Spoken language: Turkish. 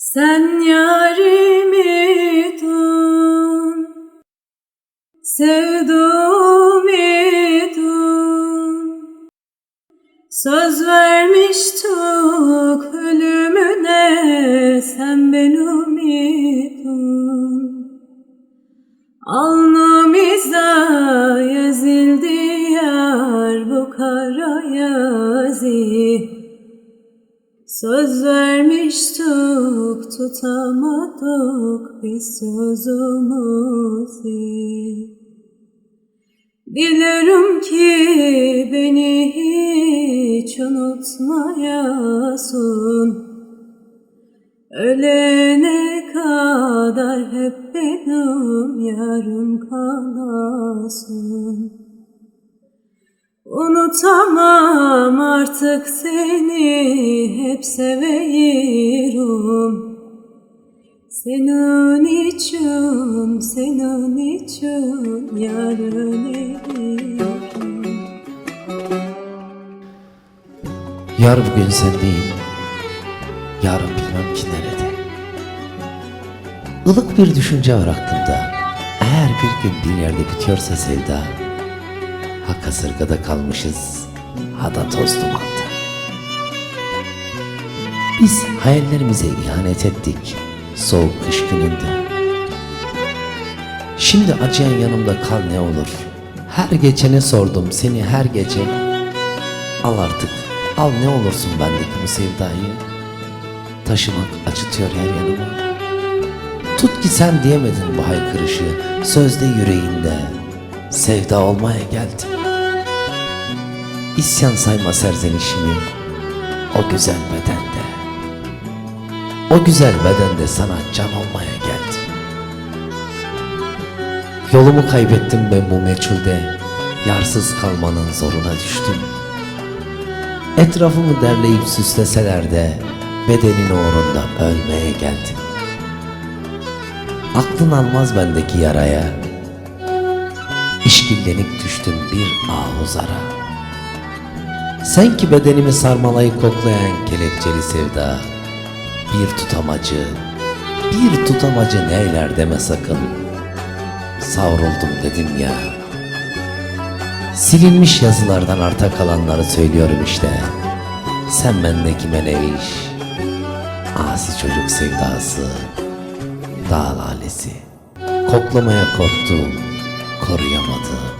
Sen yarimi dun, sevduğumu dun. Söz vermiştik ölümüne, sen benim idun. Alnımıza Söz vermiştik tutamadık biz sözümüzü. Bilirim ki beni hiç unutmayasın. Ölene kadar hep benim yarım kalasın. Unutamam artık seni hep severim. Senin için, senin için yar ölerim. Yar bugün sendeyim, yarın bilmem ki nerede. Ilık bir düşünce var aklımda. Eğer bir gün bir yerde bitiyorsa sevda, ha kasırgada kalmışız, ha da toz dumanda. Biz hayallerimize ihanet ettik soğuk kış gününde. Şimdi acıyan yanımda kal ne olur. Her geçene sordum seni her gece. Al artık, al ne olursun bendeki bu sevdayı. Taşımak acıtıyor her yanıma. Tut ki sen diyemedin bu haykırışı, sözde yüreğinde. Sevda olmaya geldim. İsyan sayma serzenişimi, o güzel bedende. O güzel bedende sana can olmaya geldim. Yolumu kaybettim ben bu meçhulde, yarsız kalmanın zoruna düştüm. Etrafımı derleyip süsleseler de bedenin uğrunda ölmeye geldim. Aklın almaz bendeki yaraya, işkillenip düştüm bir ahuzara. Sen ki bedenimi sarmalayıp koklayan kelepçeli sevda, bir tutamacı, bir tutamacı neyler deme sakın. Savruldum dedim ya. Silinmiş yazılardan arta kalanları söylüyorum işte. Sen bendeki meleviş, asi çocuk sevdası, dağ lalesi. Koklamaya korktum, koruyamadım.